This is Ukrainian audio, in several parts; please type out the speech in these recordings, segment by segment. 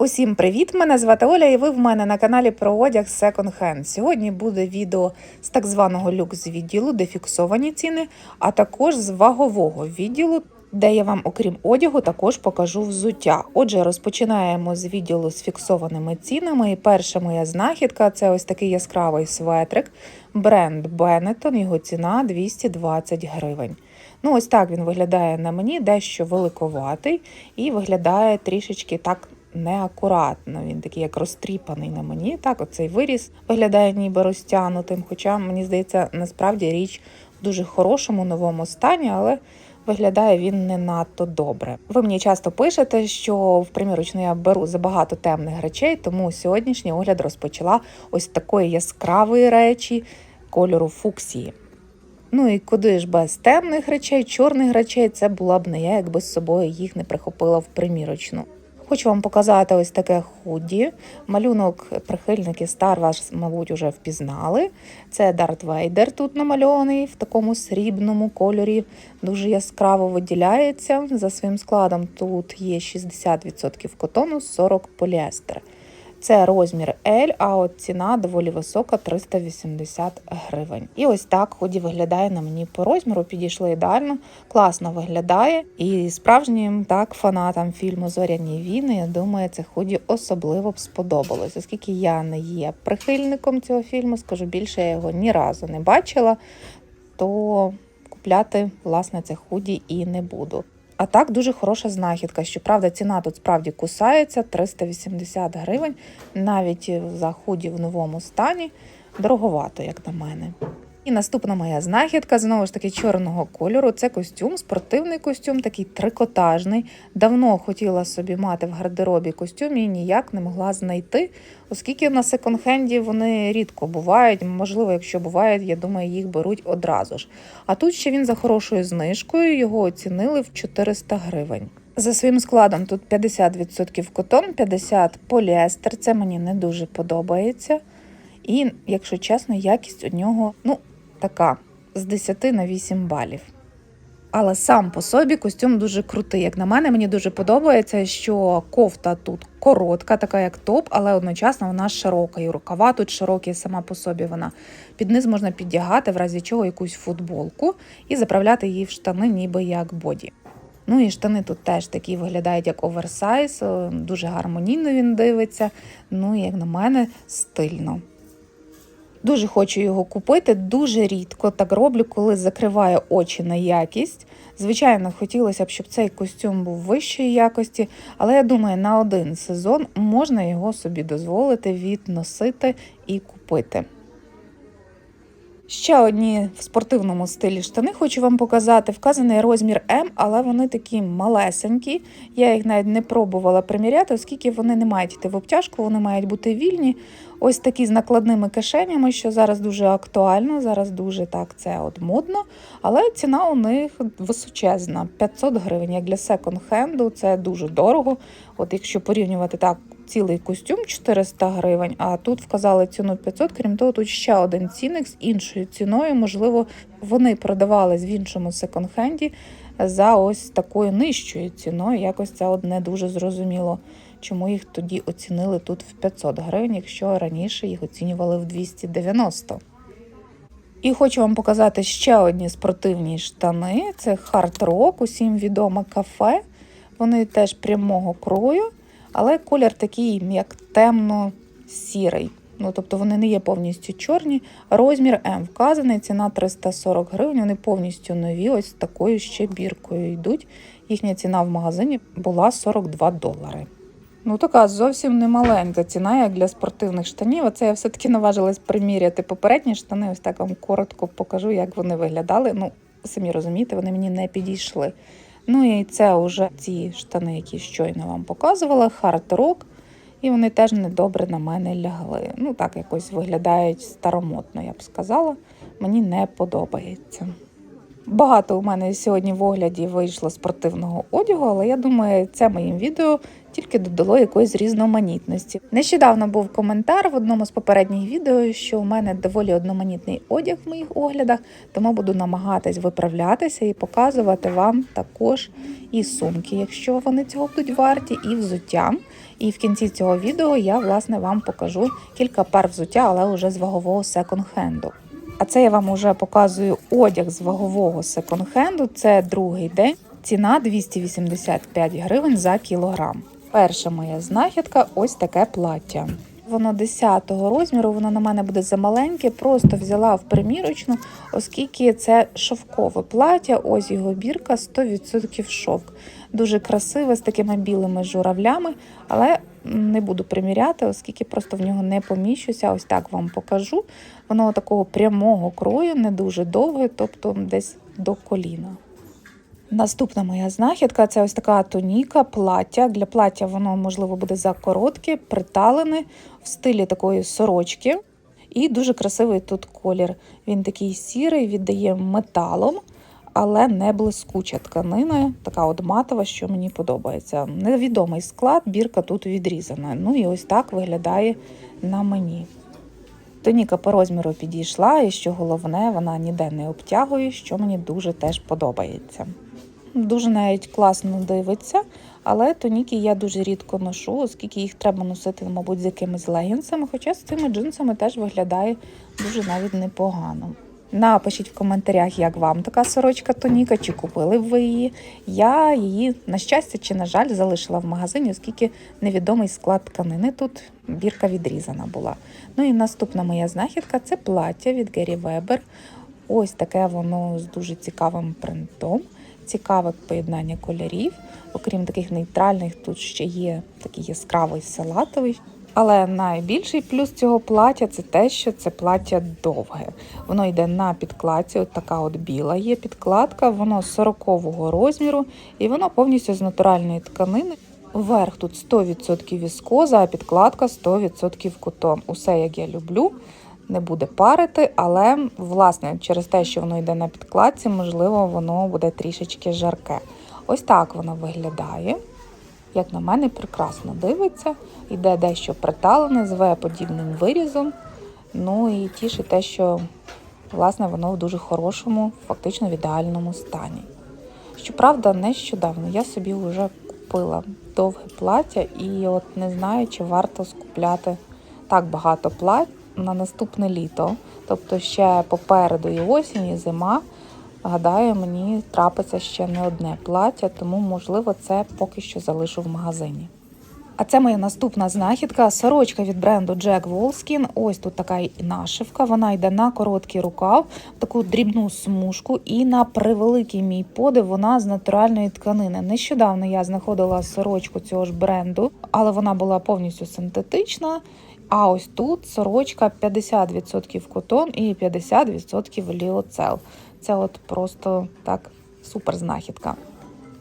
Усім привіт! Мене звати Оля, і ви в мене на каналі про одяг Second Hand. Сьогодні буде відео з так званого люкс відділу, де фіксовані ціни, а також з вагового відділу, де я вам, окрім одягу, також покажу взуття. Отже, розпочинаємо з відділу з фіксованими цінами. І перша моя знахідка це ось такий яскравий светрик, бренд Benetton, його ціна 220 гривень. Ну, ось так він виглядає на мені, дещо великоватий і виглядає трішечки так неакуратно. Він такий як розтріпаний на мені. Так, оцей виріс виглядає ніби розтягнутим. Хоча, мені здається, насправді річ в дуже хорошому новому стані, але виглядає він не надто добре. Ви мені часто пишете, що в примірочну я беру забагато темних речей, тому сьогоднішній огляд розпочала ось такої яскравої речі кольору фуксії. Ну і куди ж без темних речей, чорних речей, це була б не я, якби з собою їх не прихопила в примірочну. Хочу вам показати ось таке худі. Малюнок прихильники Star Wars, мабуть, вже впізнали. Це Дарт Вейдер тут намальований в такому срібному кольорі, дуже яскраво виділяється. За своїм складом тут є 60% котону, 40% поліестер. Це розмір L, а от ціна доволі висока 380 гривень. І ось так худі виглядає на мені по розміру. Підійшли ідеально, класно виглядає. І справжнім так фанатам фільму Зоряні війни, я думаю, це худі особливо б сподобалось. Оскільки я не є прихильником цього фільму, скажу більше, я його ні разу не бачила, то купляти власне це худі і не буду. А так дуже хороша знахідка. Щоправда, ціна тут справді кусається 380 гривень, навіть в заході в новому стані. Дороговато, як на мене. І наступна моя знахідка знову ж таки чорного кольору. Це костюм, спортивний костюм, такий трикотажний. Давно хотіла собі мати в гардеробі костюм і ніяк не могла знайти, оскільки на секонд-хенді вони рідко бувають. Можливо, якщо бувають, я думаю, їх беруть одразу ж. А тут ще він за хорошою знижкою, його оцінили в 400 гривень. За своїм складом тут 50% котон, 50% поліестер. Це мені не дуже подобається. І, якщо чесно, якість у нього ну, така з 10 на 8 балів. Але сам по собі костюм дуже крутий. Як на мене, мені дуже подобається, що кофта тут коротка, така як топ, але одночасно вона широка. І рукава тут широкі, сама по собі вона. Під низ можна піддягати, в разі чого якусь футболку і заправляти її в штани, ніби як боді. Ну і штани тут теж такі виглядають як оверсайз, дуже гармонійно він дивиться. Ну, і як на мене, стильно. Дуже хочу його купити, дуже рідко так роблю, коли закриваю очі на якість. Звичайно, хотілося б, щоб цей костюм був вищої якості, але я думаю, на один сезон можна його собі дозволити відносити і купити. Ще одні в спортивному стилі штани хочу вам показати. Вказаний розмір М, але вони такі малесенькі. Я їх навіть не пробувала приміряти, оскільки вони не мають йти в обтяжку, вони мають бути вільні. Ось такі з накладними кишенями, що зараз дуже актуально, зараз дуже так це от модно. Але ціна у них височезна 500 гривень. Як для секонд-хенду це дуже дорого. От якщо порівнювати так, цілий костюм 400 гривень, а тут вказали ціну 500, крім того, тут ще один цінник з іншою ціною. Можливо, вони продавались в іншому секонд-хенді за ось такою нижчою ціною. Якось це не дуже зрозуміло, чому їх тоді оцінили тут в 500 гривень, якщо раніше їх оцінювали в 290. І хочу вам показати ще одні спортивні штани. Це Hard Rock, усім відоме кафе. Вони теж прямого крою, але колір такий, як темно-сірий. Ну, тобто вони не є повністю чорні. Розмір М вказаний, ціна 340 гривень. Вони повністю нові, ось такою ще біркою йдуть. Їхня ціна в магазині була 42 долари. Ну, така зовсім не маленька ціна, як для спортивних штанів. Оце я все-таки наважилась приміряти попередні штани. Ось так вам коротко покажу, як вони виглядали. Ну, самі розумієте, вони мені не підійшли. Ну і це вже ці штани, які щойно вам показувала, хард-рок. І вони теж недобре на мене лягли. Ну, так якось виглядають старомодно, я б сказала. Мені не подобається. Багато у мене сьогодні в огляді вийшло спортивного одягу, але я думаю, це моїм відео тільки додало якоїсь різноманітності. Нещодавно був коментар в одному з попередніх відео, що у мене доволі одноманітний одяг в моїх оглядах, тому буду намагатись виправлятися і показувати вам також і сумки, якщо вони цього будуть варті, і взуття. І в кінці цього відео я власне вам покажу кілька пар взуття, але вже з вагового секонд-хенду. А це я вам вже показую одяг з вагового секонд-хенду. Це другий день. Ціна 285 гривень за кілограм. Перша моя знахідка ось таке плаття. Воно 10-го розміру, воно на мене буде замаленьке, просто взяла в примірочну, оскільки це шовкове плаття, ось його бірка 100% шовк. Дуже красиве з такими білими журавлями, але не буду приміряти, оскільки просто в нього не поміщуся. Ось так вам покажу. Воно такого прямого крою, не дуже довге, тобто десь до коліна. Наступна моя знахідка це ось така тоніка, плаття. Для плаття воно, можливо, буде закоротке, приталене в стилі такої сорочки. І дуже красивий тут колір. Він такий сірий, віддає металом, але не блискуча тканина, така от матова, що мені подобається. Невідомий склад, бірка тут відрізана. Ну і ось так виглядає на мені. Тоніка по розміру підійшла, і що головне, вона ніде не обтягує, що мені дуже теж подобається. Дуже навіть класно дивиться, але тоніки я дуже рідко ношу, оскільки їх треба носити, мабуть, з якимись легінсами, хоча з цими джинсами теж виглядає дуже навіть непогано. Напишіть в коментарях, як вам така сорочка тоніка, чи купили б ви її. Я її, на щастя чи на жаль, залишила в магазині, оскільки невідомий склад тканини тут бірка відрізана була. Ну і наступна моя знахідка це плаття від Гері Вебер. Ось таке воно з дуже цікавим принтом. Цікаве поєднання кольорів. Окрім таких нейтральних, тут ще є такий яскравий салатовий. Але найбільший плюс цього плаття це те, що це плаття довге. Воно йде на підкладці, от така от біла є підкладка, воно 40-го розміру і воно повністю з натуральної тканини. Верх тут 100% віскоза, а підкладка 100% кутон. Усе як я люблю. Не буде парити, але власне через те, що воно йде на підкладці, можливо, воно буде трішечки жарке. Ось так воно виглядає. Як на мене, прекрасно дивиться, йде дещо приталене, з В-подібним вирізом. Ну і тішить те, що власне воно в дуже хорошому, фактично в ідеальному стані. Щоправда, нещодавно я собі вже купила довге плаття і от не знаю, чи варто скупляти так багато плать на наступне літо. Тобто ще попереду і осінь, і зима. Гадаю, мені трапиться ще не одне плаття, тому, можливо, це поки що залишу в магазині. А це моя наступна знахідка. Сорочка від бренду Jack Wolfskin. Ось тут така і нашивка. Вона йде на короткий рукав, таку дрібну смужку, і на превеликий мій подив вона з натуральної тканини. Нещодавно я знаходила сорочку цього ж бренду, але вона була повністю синтетична. А ось тут сорочка 50% котон і 50% ліоцел. Це от просто так супер знахідка.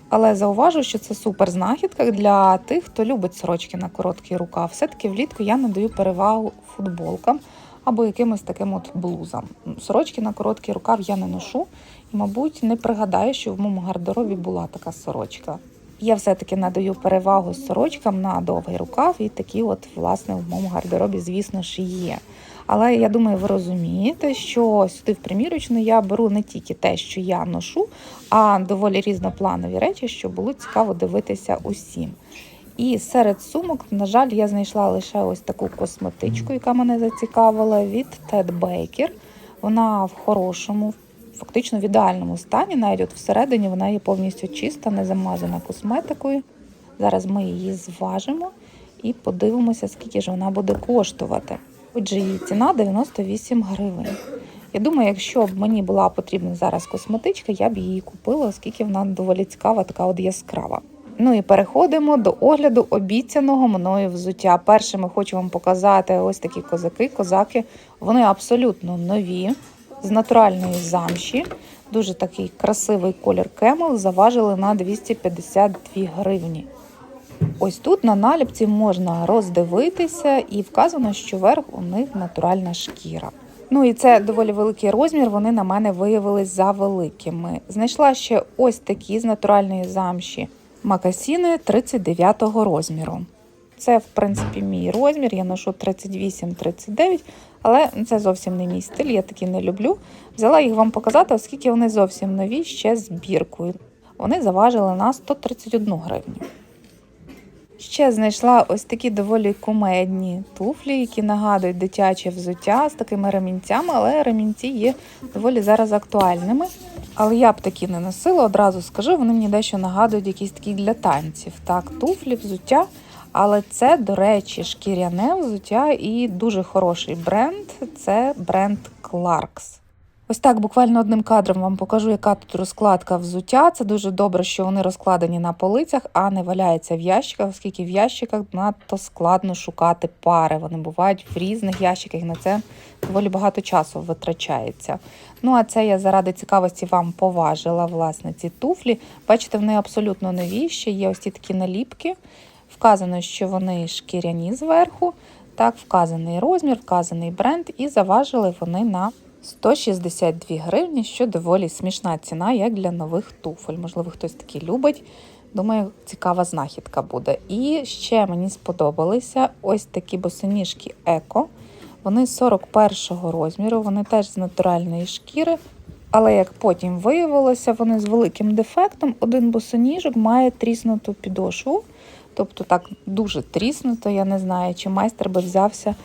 Але зауважу, що це супер знахідка для тих, хто любить сорочки на короткий рукав. Все-таки влітку я надаю перевагу футболкам або якимось таким от блузам. Сорочки на короткий рукав я не ношу і, мабуть, не пригадаю, що в моєму гардеробі була така сорочка. Я все-таки надаю перевагу сорочкам на довгий рукав, і такі, от, власне, в моєму гардеробі, звісно ж, є. Але я думаю, ви розумієте, що сюди в примірочну я беру не тільки те, що я ношу, а доволі різнопланові речі, що було цікаво дивитися усім. І серед сумок, на жаль, я знайшла лише ось таку косметичку, яка мене зацікавила від Ted Baker. Вона в хорошому, фактично в ідеальному стані. Навіть от всередині вона є повністю чиста, не замазана косметикою. Зараз ми її зважимо і подивимося, скільки ж вона буде коштувати. Отже, її ціна 98 гривень. Я думаю, якщо б мені була потрібна зараз косметичка, я б її купила, оскільки вона доволі цікава, така от яскрава. Ну і переходимо до огляду обіцяного мною взуття. Першими хочу вам показати ось такі козаки. Козаки, вони абсолютно нові, з натуральної замші. Дуже такий красивий колір кемел. Заважили на 252 гривні. Ось тут на наліпці можна роздивитися, і вказано, що верх у них натуральна шкіра. Ну і це доволі великий розмір. Вони на мене виявились за великими. Знайшла ще ось такі з натуральної замші макасіни 39-го розміру. Це, в принципі, мій розмір. Я ношу 38-39, але це зовсім не мій стиль, я такі не люблю. Взяла їх вам показати, оскільки вони зовсім нові ще з біркою. Вони заважили на 131 гривню. Ще знайшла ось такі доволі кумедні туфлі, які нагадують дитяче взуття з такими ремінцями, але ремінці є доволі зараз актуальними. Але я б такі не носила, одразу скажу, вони мені дещо нагадують якісь такі для танців. Так, туфлі, взуття. Але це, до речі, шкіряне взуття і дуже хороший бренд. Це бренд Clarks. Ось так буквально одним кадром вам покажу, яка тут розкладка взуття. Це дуже добре, що вони розкладені на полицях, а не валяються в ящиках, оскільки в ящиках надто складно шукати пари. Вони бувають в різних ящиках, і на це доволі багато часу витрачається. Ну а це я заради цікавості вам поважила власне ці туфлі. Бачите, вони абсолютно нові. Ще є ось ці такі наліпки. Вказано, що вони шкіряні зверху. Так, вказаний розмір, вказаний бренд, і заважили вони на 162 гривні, що доволі смішна ціна, як для нових туфель. Можливо, хтось такі любить. Думаю, цікава знахідка буде. І ще мені сподобалися ось такі босоніжки Еко. Вони 41-го розміру, вони теж з натуральної шкіри. Але як потім виявилося, вони з великим дефектом. Один босоніжок має тріснуту підошву, тобто так дуже тріснуто. Я не знаю, чи майстер би взявся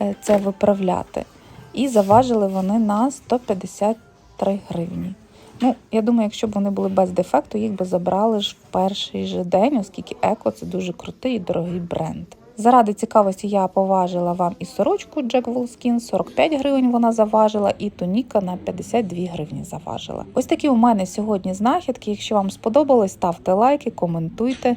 е, це виправляти. І заважили вони на 153 гривні. Ну, я думаю, якщо б вони були без дефекту, їх би забрали ж в перший же день, оскільки Еко це дуже крутий і дорогий бренд. Заради цікавості я поважила вам і сорочку Jack Wolfskin, 45 гривень вона заважила, і туніка на 52 гривні заважила. Ось такі у мене сьогодні знахідки. Якщо вам сподобалось, ставте лайки, коментуйте